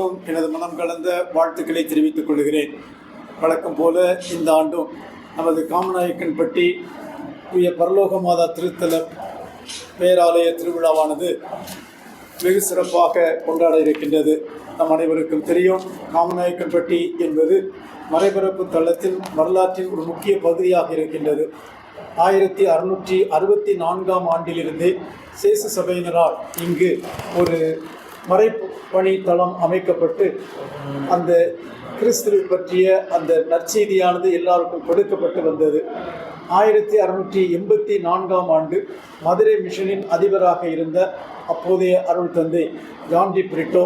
அனைவருக்கும் எனது மனம் கலந்த வாழ்த்துக்களை தெரிவித்துக் கொள்கிறேன். வழக்கம் போல இந்த ஆண்டும் நமது காமநாயக்கன்பட்டி தூய பரலோக மாதா திருத்தல பேராலய திருவிழாவானது வெகு சிறப்பாக கொண்டாட இருக்கின்றது. நம் அனைவருக்கும் தெரியும் காமநாயக்கன்பட்டி என்பது மறைபரப்பு தளத்தில் வரலாற்றின் ஒரு முக்கிய பகுதியாக இருக்கின்றது. ஆயிரத்தி அறுநூற்றி அறுபத்தி நான்காம் ஆண்டிலிருந்தே சேசு சபையினரால் இங்கு ஒரு மறைப்பணி தளம் அமைக்கப்பட்டு அந்த கிறிஸ்துவை பற்றிய அந்த நற்செய்தியானது எல்லாருக்கும் கொடுக்கப்பட்டு வந்தது. ஆயிரத்தி அறுநூற்றி எண்பத்தி நான்காம் ஆண்டு மதுரை மிஷனின் அதிபராக இருந்த அப்போதைய அருள் தந்தை ஜான்டி பிரிட்டோ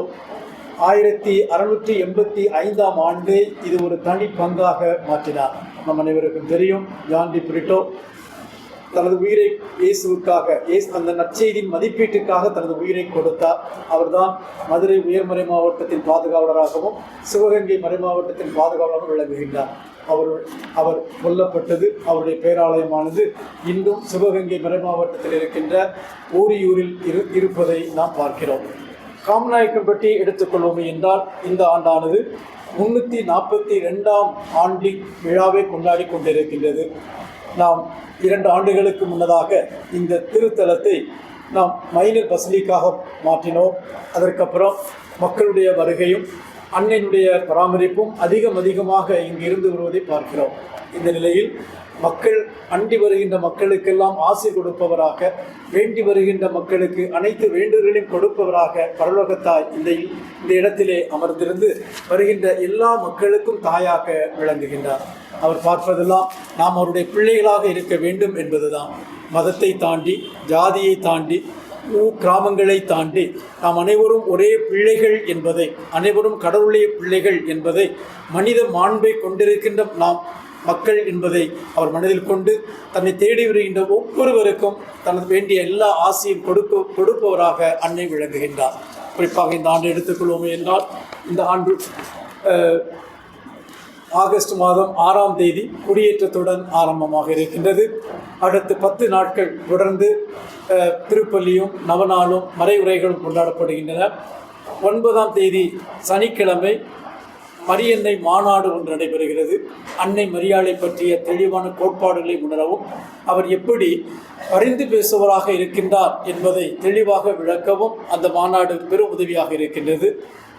ஆயிரத்தி அறுநூற்றி எண்பத்தி ஐந்தாம் ஆண்டே இது ஒரு தனி பங்காக மாற்றினார். நம் அனைவருக்கும் தெரியும் ஜான்டி பிரிட்டோ தனது உயிரை இயேசுவுக்காக இயேசு அந்த நற்செய்தியின் மதிப்பீட்டுக்காக தனது உயிரை கொடுத்தார். அவர்தான் மதுரை உயர்மறை மாவட்டத்தின் பாதுகாவலராகவும் சிவகங்கை மறை மாவட்டத்தின் பாதுகாவலராகவும் விளங்குகின்றார். அவர் அவர் கொல்லப்பட்டது அவருடைய பேராலயமானது இன்றும் சிவகங்கை மறை மாவட்டத்தில் இருக்கின்ற ஓரியூரில் இரு இருப்பதை நாம் பார்க்கிறோம். காமநாயக்கன்பட்டி எடுத்துக்கொள்வோம் என்றால் இந்த ஆண்டானது முன்னூற்றி நாற்பத்தி ரெண்டாம் ஆண்டின் விழாவை கொண்டாடி கொண்டிருக்கின்றது. நாம் இரண்டு ஆண்டுகளுக்கு முன்னதாக இந்த திருத்தலத்தை நாம் மைனர் பசிலிக்காக மாற்றினோம். அதற்கப்புறம் மக்களுடைய வருகையும் அன்னையினுடைய பராமரிப்பும் அதிகம் அதிகமாக இங்கு இருந்து வருவதை பார்க்கிறோம். இந்த நிலையில் மக்கள் அண்டி வருகின்ற மக்களுக்கெல்லாம் ஆசை கொடுப்பவராக வேண்டி வருகின்ற மக்களுக்கு அனைத்து வேண்டுதல்களையும் கொடுப்பவராக பரலோகத்தாய் இந்த இந்த இடத்திலே அமர்ந்திருந்து வருகின்ற எல்லா மக்களுக்கும் தாயாக விளங்குகின்றார். அவர் பார்ப்பதெல்லாம் நாம் அவருடைய பிள்ளைகளாக இருக்க வேண்டும் என்பதுதான். மதத்தை தாண்டி ஜாதியை தாண்டி ஊர் கிராமங்களை தாண்டி நாம் அனைவரும் ஒரே பிள்ளைகள் என்பதை அனைவரும் கடவுளுடைய பிள்ளைகள் என்பதை மனித மாண்பை கொண்டிருக்கின்ற நாம் மக்கள் என்பதை அவர் மனதில் கொண்டு தன்னை தேடி வருகின்ற ஒவ்வொருவருக்கும் தனது வேண்டிய எல்லா ஆசையும் கொடுக்க கொடுப்பவராக அன்னை விளங்குகின்றார். குறிப்பாக இந்த ஆண்டு எடுத்துக்கொள்வோமே என்றால் இந்த ஆண்டு ஆகஸ்ட் மாதம் ஆறாம் தேதி குடியேற்றத்துடன் ஆரம்பமாக இருக்கின்றது. அடுத்து பத்து நாட்கள் தொடர்ந்து திருப்பள்ளியும் நவநாளும் மறைவுரைகளும் கொண்டாடப்படுகின்றன. ஒன்பதாம் தேதி சனிக்கிழமை மரியன்னை மாநாடு ஒன்று நடைபெறுகிறது. அன்னை மரியாளை பற்றிய தெளிவான கோட்பாடுகளை உணரவும் அவர் எப்படி பரிந்து பேசுவராக இருக்கின்றார் என்பதை தெளிவாக விளக்கவும் அந்த மாநாடு பெரும் உதவியாக இருக்கின்றது.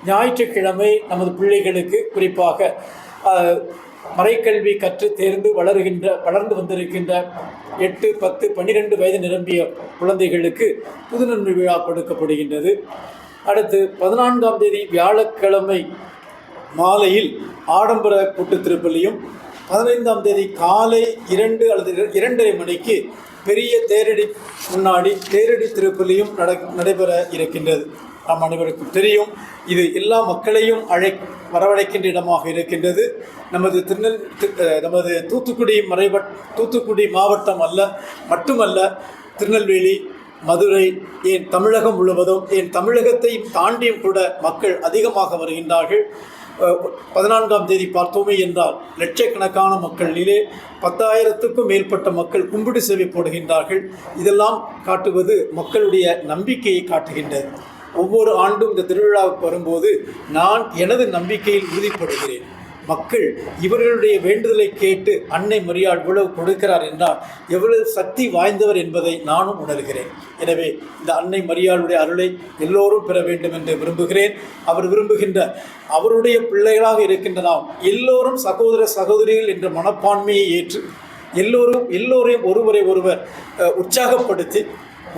ஞாயிற்றுக்கிழமை நமது பிள்ளைகளுக்கு குறிப்பாக மறைக்கல்வி கற்று தேர்ந்து வளருகின்ற வளர்ந்து வந்திருக்கின்ற எட்டு பத்து பன்னிரெண்டு வயது நிரம்பிய குழந்தைகளுக்கு புதுநன்மை விழா கொடுக்கப்படுகின்றது. அடுத்து பதினான்காம் தேதி வியாழக்கிழமை மாலையில் ஆடம்பர கூட்டு திருப்பலியும் பதினைந்தாம் தேதி காலை இரண்டு அல்லது இர- இரண்டரை மணிக்கு பெரிய தேரடி முன்னாடி தேரடி திருப்பலியும் நட நடைபெற இருக்கின்றது. நம் அனைவருக்கும் தெரியும் இது எல்லா மக்களையும் அழை வரவழைக்கின்ற இடமாக இருக்கின்றது. நமது திருநெல் நமது தூத்துக்குடி மறைவட் தூத்துக்குடி மாவட்டம் அல்ல மட்டுமல்ல திருநெல்வேலி மதுரை ஏன் தமிழகம் முழுவதும் ஏன் தமிழகத்தையும் தாண்டியும் கூட மக்கள் அதிகமாக வருகின்றார்கள். பதினான்காம் தேதி பார்த்தோமே என்றால் லட்சக்கணக்கான மக்களிலே பத்தாயிரத்துக்கும் மேற்பட்ட மக்கள் கும்பிடு சேவை போடுகின்றார்கள். இதெல்லாம் காட்டுவது மக்களுடைய நம்பிக்கையை காட்டுகின்றது. ஒவ்வொரு ஆண்டும் இந்த திருவிழாவுக்கு வரும்போது நான் எனது நம்பிக்கையில் உறுதிப்படுகிறேன். மக்கள் இவர்களுடைய வேண்டுதலை கேட்டு அன்னை மரியாள் இவ்வளவு கொடுக்கிறார் என்றால் எவ்வளவு சக்தி வாய்ந்தவர் என்பதை நானும் உணர்கிறேன். எனவே இந்த அன்னை மரியாளுடைய அருளை எல்லோரும் பெற வேண்டும் என்று விரும்புகிறேன். அவர் விரும்புகின்ற அவருடைய பிள்ளைகளாக இருக்கின்ற நாம் எல்லோரும் சகோதர சகோதரிகள் என்ற மனப்பான்மையை ஏற்று எல்லோரும் எல்லோரையும் ஒருவரை ஒருவர் உற்சாகப்படுத்தி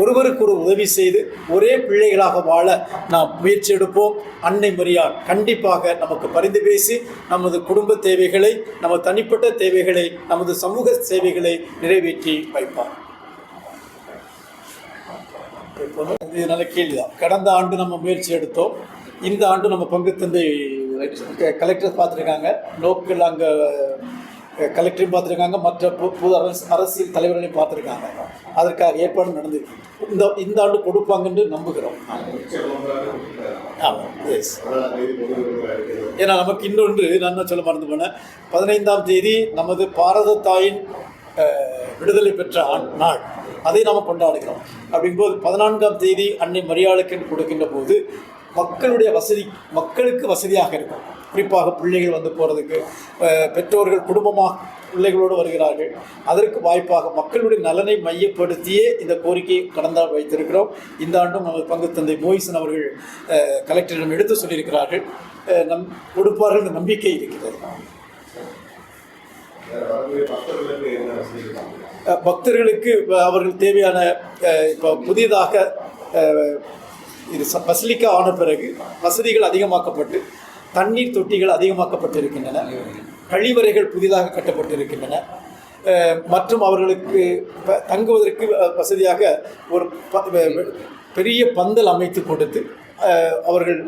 ஒருவருக்கு ஒரு உதவி செய்து ஒரே பிள்ளைகளாக வாழ நாம் முயற்சி எடுப்போம். அன்னை மரியார் கண்டிப்பாக நமக்கு பரிந்து பேசி நமது குடும்ப தேவைகளை நமது தனிப்பட்ட தேவைகளை நமது சமூக சேவைகளை நிறைவேற்றி வைப்பார். இது நல்ல கேள்விதான். கடந்த ஆண்டு நம்ம முயற்சி எடுத்தோம். இந்த ஆண்டு நம்ம பங்கு தந்தை கலெக்டர் பார்த்துருக்காங்க. லோக்கல் அங்கே கலெக்டரையும் பார்த்துருக்காங்க மற்ற பொ- பொது அரசு அரசியல் தலைவர்களையும் பார்த்துருக்காங்க. அதற்காக ஏற்பாடு நடந்திருக்கு இந்த இந்த ஆண்டு கொடுப்பாங்கன்னு நம்புகிறோம். ஆமாம் எஸ் ஏன்னா நமக்கு இன்னொன்று நான் சொல்ல மறந்து போனேன். பதினைந்தாம் தேதி நமது பாரத தாயின் விடுதலை பெற்ற ஆண்- நாள். அதை நாம் கொண்டாடுகிறோம். அப்படிங்கும்போது பதினான்காம் தேதி அன்னை மரியாளுக்கு கொடுக்கின்ற போது மக்களுடைய வசதி மக்களுக்கு வசதியாக இருக்கும். குறிப்பாக பிள்ளைகள் வந்து போகிறதுக்கு பெற்றோர்கள் குடும்பமாக பிள்ளைகளோடு வருகிறார்கள். அதற்கு வாய்ப்பாக மக்களுடைய நலனை மையப்படுத்தியே இந்த கோரிக்கையை கடந்த வைத்திருக்கிறோம். இந்த ஆண்டும் நமது பங்கு தந்தை மோயிசன் அவர்கள் கலெக்டரிடம் எடுத்து சொல்லியிருக்கிறார்கள். நம் கொடுப்பார்கள் என்ற நம்பிக்கை இருக்கிறது. பக்தர்களுக்கு அவர்கள் தேவையான இப்போ புதிதாக இது ச- பசிலிக்கா ஆன பிறகு வசதிகள் அதிகமாக்கப்பட்டு தண்ணீர் தொட்டிகள் அதிகமாக்கப்பட்டிருக்கின்றன. கழிவறைகள் புதிதாக கட்டப்பட்டிருக்கின்றன. மற்றும் அவர்களுக்கு தங்குவதற்கு வசதியாக ஒரு பெரிய பந்தல் அமைத்து கொடுத்து அவர்கள்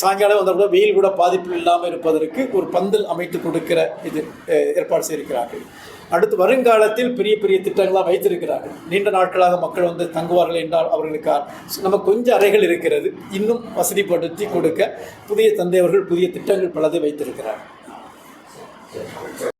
சாயங்காலம் வந்தால் கூட வெயில் கூட பாதிப்பு இல்லாமல் இருப்பதற்கு ஒரு பந்தல் அமைத்து கொடுக்கிற இது ஏற்பாடு செய்திருக்கிறார்கள். அடுத்து வருங்காலத்தில் பெரிய பெரிய திட்டங்களாக வைத்திருக்கிறார்கள் நீண்ட நாட்களாக மக்கள் வந்து தங்குவார்கள் என்றால் அவர்களுக்கு நம்ம கொஞ்சம் அறைகள் இருக்கிறது. இன்னும் வசதிப்படுத்தி கொடுக்க புதிய தந்தையவர்கள் புதிய திட்டங்கள் பலதை வைத்திருக்கிறார்கள்